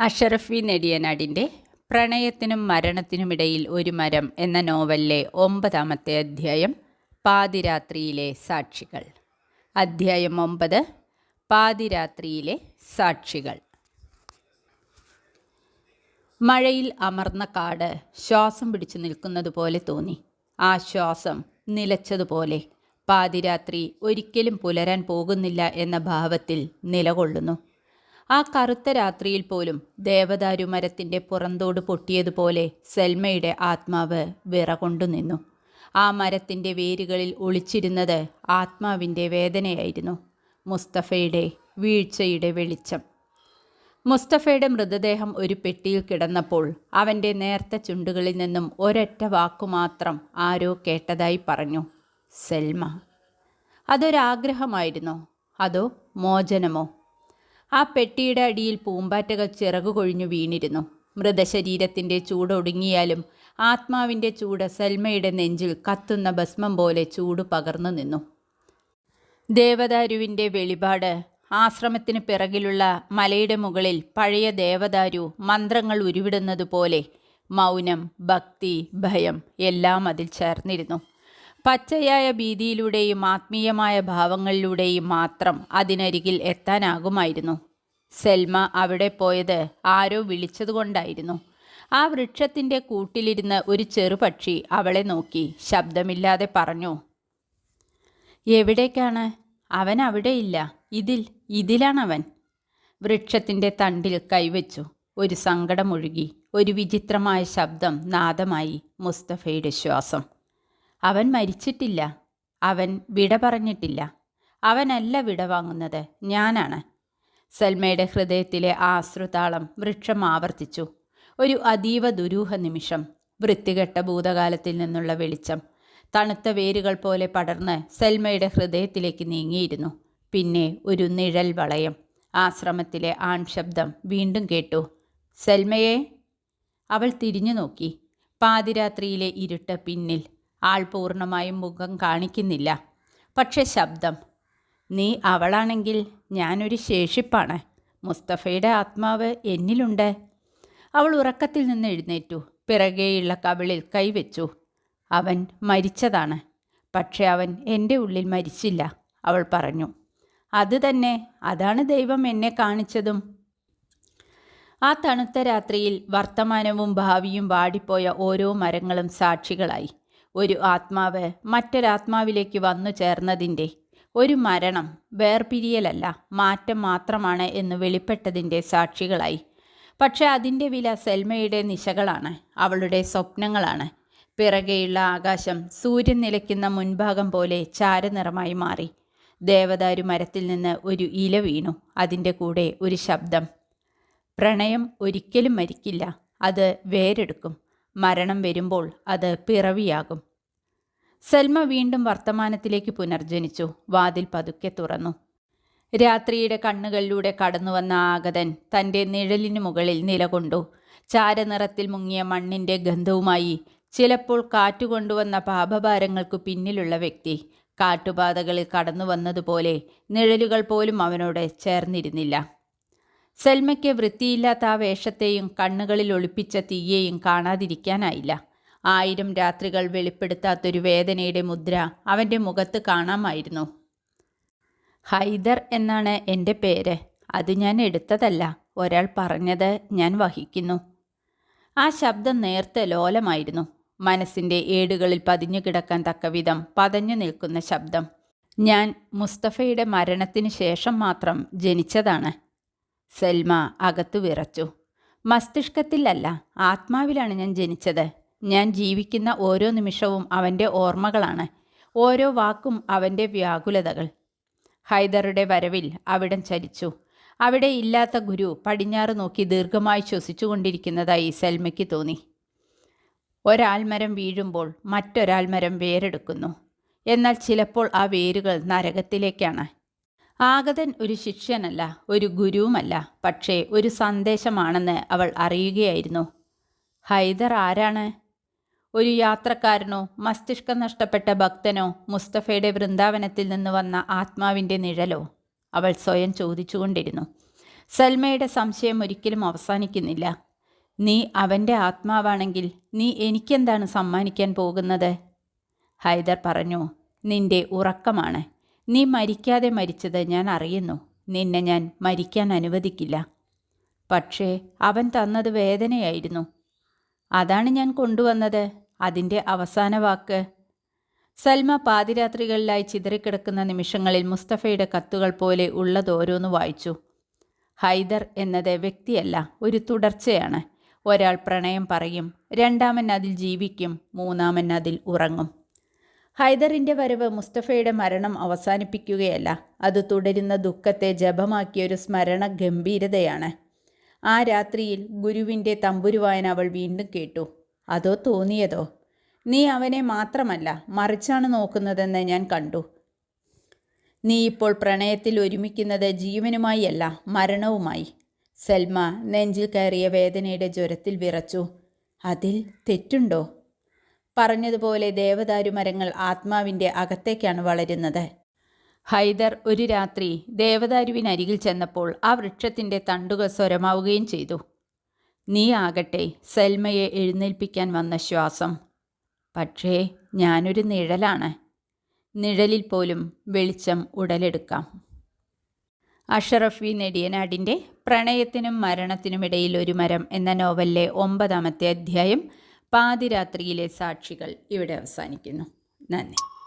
അഷറഫി നെടിയനാടിന്റെ പ്രണയത്തിനും മരണത്തിനുമിടയിൽ ഒരു മരം എന്ന നോവലിലെ ഒമ്പതാമത്തെ അധ്യായം പാതിരാത്രിയിലെ സാക്ഷികൾ. അധ്യായം ഒമ്പത് പാതിരാത്രിയിലെ സാക്ഷികൾ. മഴയിൽ അമർന്ന കാട് ശ്വാസം പിടിച്ചു നിൽക്കുന്നത് പോലെ തോന്നി. ആ ശ്വാസം നിലച്ചതുപോലെ പാതിരാത്രി ഒരിക്കലും പുലരാൻ പോകുന്നില്ല എന്ന ഭാവത്തിൽ നിലകൊള്ളുന്നു. ആ കറുത്ത രാത്രിയിൽ പോലും ദേവദാരു മരത്തിന്റെ പുറന്തോട് പൊട്ടിയതുപോലെ സെൽമയുടെ ആത്മാവ് വിറകൊണ്ടു നിന്നു. ആ മരത്തിന്റെ വേരുകളിൽ ഒളിച്ചിരുന്നത് ആത്മാവിന്റെ വേദനയായിരുന്നു. മുസ്തഫയുടെ വീഴ്ചയുടെ വെളിച്ചം. മുസ്തഫയുടെ മൃതദേഹം ഒരു പെട്ടിയിൽ കിടന്നപ്പോൾ അവന്റെ നേർത്ത ചുണ്ടുകളിൽ നിന്നും ഒരൊറ്റ വാക്കുമാത്രം ആരോ കേട്ടതായി പറഞ്ഞു സെൽമ. അതൊരാഗ്രഹമായിരുന്നോ. അതോ മോചനമോ? ആ പെട്ടിയുടെ അടിയിൽ പൂമ്പാറ്റകൾ ചിറകു കൊഴിഞ്ഞു വീണിരുന്നു. മൃതശരീരത്തിന്റെ ചൂടൊടുങ്ങിയാലും ആത്മാവിന്റെ ചൂട് സൽമയുടെ നെഞ്ചിൽ കത്തുന്ന ഭസ്മം പോലെ ചൂട് പകർന്നു നിന്നു. ദേവദാരുവിന്റെ വെളിപാട് ആശ്രമത്തിന് പിറകിലുള്ള മലയുടെ മുകളിൽ പഴയ ദേവദാരു മന്ത്രങ്ങൾ ഉരുവിടുന്നത് പോലെ മൗനം ഭക്തി ഭയം എല്ലാം അതിൽ ചേർന്നിരുന്നു. പച്ചയായ ഭീതിയിലൂടെയും ആത്മീയമായ ഭാവങ്ങളിലൂടെയും മാത്രം അതിനരികിൽ എത്താനാകുമായിരുന്നു. സെൽമ അവിടെ പോയത് ആരോ വിളിച്ചതുകൊണ്ടായിരുന്നു. ആ വൃക്ഷത്തിന്റെ കൂട്ടിലിരുന്ന് ഒരു ചെറുപക്ഷി അവളെ നോക്കി ശബ്ദമില്ലാതെ പറഞ്ഞു എവിടേക്കാണ്? അവൻ അവിടെയില്ല ഇതിൽ ഇതിലാണവൻ. വൃക്ഷത്തിന്റെ തണ്ടിൽ കൈവച്ചു ഒരു സങ്കടമൊഴുകി ഒരു വിചിത്രമായ ശബ്ദം നാദമായി മുസ്തഫയുടെ ശ്വാസം. അവൻ മരിച്ചിട്ടില്ല. അവൻ വിട പറഞ്ഞിട്ടില്ല. അവനല്ല വിട വാങ്ങുന്നത്. ഞാനാണ്. സൽമയുടെ ഹൃദയത്തിലെ ആ അശ്രുതാളം വൃക്ഷം ആവർത്തിച്ചു. ഒരു അതീവ ദുരൂഹ നിമിഷം. വൃത്തികെട്ട ഭൂതകാലത്തിൽ നിന്നുള്ള വെളിച്ചം. തണുത്ത വേരുകൾ പോലെ പടർന്ന് സെൽമയുടെ ഹൃദയത്തിലേക്ക് നീങ്ങിയിരുന്നു. പിന്നെ ഒരു നിഴൽ വളയം. ആശ്രമത്തിലെ ആൺശബ്ദം വീണ്ടും കേട്ടു. സെൽമയെ. അവൾ തിരിഞ്ഞു നോക്കി പാതിരാത്രിയിലെ ഇരുട്ട് പിന്നിൽ ആൾ പൂർണമായും മുഖം കാണിക്കുന്നില്ല. പക്ഷെ ശബ്ദം നീ അവളാണെങ്കിൽ ഞാനൊരു ശേഷിപ്പാണ്. മുസ്തഫയുടെ ആത്മാവ് എന്നിലുണ്ട്. അവൾ ഉറക്കത്തിൽ നിന്ന് എഴുന്നേറ്റു. പിറകെയുള്ള കവിളിൽ കൈവച്ചു. അവൻ മരിച്ചതാണ്. പക്ഷെ അവൻ എന്റെ ഉള്ളിൽ മരിച്ചില്ല അവൾ പറഞ്ഞു. അത് തന്നെ. അതാണ് ദൈവം എന്നെ കാണിച്ചതും. ആ തണുത്ത രാത്രിയിൽ വർത്തമാനവും ഭാവിയും വാടിപ്പോയ ഓരോ മരങ്ങളും സാക്ഷികളായി. ഒരു ആത്മാവ് മറ്റൊരാത്മാവിലേക്ക് വന്നു ചേർന്നതിന്റെ ഒരു മരണം വേർപിരിയലല്ല മാറ്റം മാത്രമാണ് എന്ന് വെളിപ്പെട്ടതിന്റെ സാക്ഷികളായി. പക്ഷേ അതിന്റെ വില സെൽമയുടെ നിശകളാണ് അവളുടെ സ്വപ്നങ്ങളാണ്. പിറകെയുള്ള ആകാശം സൂര്യൻ നിലയ്ക്കുന്ന മുൻഭാഗം പോലെ ചാരനിറമായി മാറി. ദേവദാരു മരത്തിൽ നിന്ന് ഒരു ഇല വീണു അതിന്റെ കൂടെ ഒരു ശബ്ദം. പ്രണയം ഒരിക്കലും മരിക്കില്ല അത് വേരെടുക്കും. മരണം വരുമ്പോൾ അത് പിറവിയാകും. സൽമ വീണ്ടും വർത്തമാനത്തിലേക്ക് പുനർജനിച്ചു. വാതിൽ പതുക്കെ തുറന്നു. രാത്രിയുടെ കണ്ണുകളിലൂടെ കടന്നുവന്ന ആഗതൻ തന്റെ നിഴലിനു മുകളിൽ നിലകൊണ്ടു. ചാരനിറത്തിൽ മുങ്ങിയ മണ്ണിന്റെ ഗന്ധവുമായി ചിലപ്പോൾ കാറ്റുകൊണ്ടുവന്ന പാപഭാരങ്ങൾക്കു പിന്നിലുള്ള വ്യക്തി കാട്ടുപാതകളിൽ കടന്നു വന്നതുപോലെ നിഴലുകൾ പോലും അവനോട് ചേർന്നിരുന്നില്ല. സൽമയ്ക്ക് വൃത്തിയില്ലാത്ത ആ വേഷത്തെയും കണ്ണുകളിൽ ഒളിപ്പിച്ച തീയെയും കാണാതിരിക്കാനായില്ല. ആയിരം രാത്രികൾ വെളിപ്പെടുത്താത്തൊരു വേദനയുടെ മുദ്ര അവന്റെ മുഖത്ത് കാണാമായിരുന്നു. ഹൈദർ എന്നാണ് എന്റെ പേര്. അത് ഞാൻ എടുത്തതല്ല. ഒരാൾ പറഞ്ഞത് ഞാൻ വഹിക്കുന്നു. ആ ശബ്ദം നേർത്ത ലോലമായിരുന്നു. മനസ്സിന്റെ ഏടുകളിൽ പതിഞ്ഞു കിടക്കാൻ തക്കവിധം പതഞ്ഞു നിൽക്കുന്ന ശബ്ദം. ഞാൻ മുസ്തഫയുടെ മരണത്തിന് ശേഷം മാത്രം ജനിച്ചതാണ്. സെൽമ അകത്തു വിറച്ചു. മസ്തിഷ്കത്തിലല്ല ആത്മാവിലാണ് ഞാൻ ജനിച്ചത്. ഞാൻ ജീവിക്കുന്ന ഓരോ നിമിഷവും അവന്റെ ഓർമ്മകളാണ്. ഓരോ വാക്കും അവന്റെ വ്യാകുലതകൾ. ഹൈദറുടെ വരവിൽ അവിടം ചലിച്ചു അവിടെ ഇല്ലാത്ത ഗുരു പടിഞ്ഞാറ് നോക്കി ദീർഘമായി ശ്വസിച്ചുകൊണ്ടിരിക്കുന്നതായി സൽമയ്ക്ക് തോന്നി. ഒരാൽമരം വീഴുമ്പോൾ മറ്റൊരാൽമരം വേരെടുക്കുന്നു. എന്നാൽ ചിലപ്പോൾ ആ വേരുകൾ നരകത്തിലേക്കാണ്. ആഗതൻ ഒരു ശിഷ്യനല്ല ഒരു ഗുരുവുമല്ല. പക്ഷേ ഒരു സന്ദേശമാണെന്ന് അവൾ അറിയുകയായിരുന്നു. ഹൈദർ ആരാണ്? ഒരു യാത്രക്കാരനോ മസ്തിഷ്കം നഷ്ടപ്പെട്ട ഭക്തനോ മുസ്തഫയുടെ വൃന്ദാവനത്തിൽ നിന്ന് വന്ന ആത്മാവിന്റെ നിഴലോ അവൾ സ്വയം ചോദിച്ചുകൊണ്ടിരുന്നു. സൽമയുടെ സംശയം ഒരിക്കലും അവസാനിക്കുന്നില്ല. നീ അവന്റെ ആത്മാവാണെങ്കിൽ നീ എനിക്കെന്താണ് സമ്മാനിക്കാൻ പോകുന്നത്? ഹൈദർ പറഞ്ഞു നിന്റെ ഉറക്കമാണ്. നീ മരിക്കാതെ മരിച്ചത് ഞാൻ അറിയുന്നു. നിന്നെ ഞാൻ മരിക്കാൻ അനുവദിക്കില്ല. പക്ഷേ അവൻ തന്നത് വേദനയായിരുന്നു. അതാണ് ഞാൻ കൊണ്ടുവന്നത്. അതിന്റെ അവസാന വാക്ക്. സൽമ പാതിരാത്രികളിലായി ചിതറിക്കിടക്കുന്ന നിമിഷങ്ങളിൽ മുസ്തഫയുടെ കത്തുകൾ പോലെ ഉള്ളതോരോന്ന് വായിച്ചു. ഹൈദർ എന്നത് വ്യക്തിയല്ല ഒരു തുടർച്ചയാണ്. ഒരാൾ പ്രണയം പറയും രണ്ടാമൻ അതിൽ ജീവിക്കും മൂന്നാമൻ അതിൽ ഉറങ്ങും. ഹൈദറിന്റെ വരവ് മുസ്തഫയുടെ മരണം അവസാനിപ്പിക്കുകയല്ല അത് തുടരുന്ന ദുഃഖത്തെ ജപമാക്കിയൊരു സ്മരണ ഗംഭീരതയാണ്. ആ രാത്രിയിൽ ഗുരുവിന്റെ തമ്പുരുവായന അവൾ വീണ്ടും കേട്ടു. അതോ തോന്നിയതോ? നീ അവനെ മാത്രമല്ല മറിച്ചാണ് നോക്കുന്നതെന്ന് ഞാൻ കണ്ടു. നീ ഇപ്പോൾ പ്രണയത്തിൽ ഒരുമിക്കുന്നത് ജീവനുമായി അല്ല മരണവുമായി. സൽമ നെഞ്ചിൽ കയറിയ വേദനയുടെ ജ്വരത്തിൽ വിറച്ചു. അതിൽ തെറ്റുണ്ടോ? പറഞ്ഞതുപോലെ ദേവദാരു മരങ്ങൾ ആത്മാവിന്റെ അകത്തേക്കാണ് വളരുന്നത്. ഹൈദർ ഒരു രാത്രി ദേവദാരുവിനരികിൽ ചെന്നപ്പോൾ ആ വൃക്ഷത്തിന്റെ തണ്ടുകൾ സ്വരമാവുകയും ചെയ്തു. നീ ആകട്ടെ സൽമയെ എഴുന്നേൽപ്പിക്കാൻ വന്ന ശ്വാസം. പക്ഷേ ഞാനൊരു നിഴലാണ്. നിഴലിൽ പോലും വെളിച്ചം ഉടലെടുക്കാം അഷറഫി നെടിയനാടിന്റെ പ്രണയത്തിനും മരണത്തിനുമിടയിൽ ഒരു മരം എന്ന നോവലിലെ ഒമ്പതാമത്തെ അധ്യായം പാതിരാത്രിയിലെ സാക്ഷികൾ ഇവിടെ അവസാനിക്കുന്നു. നന്ദി.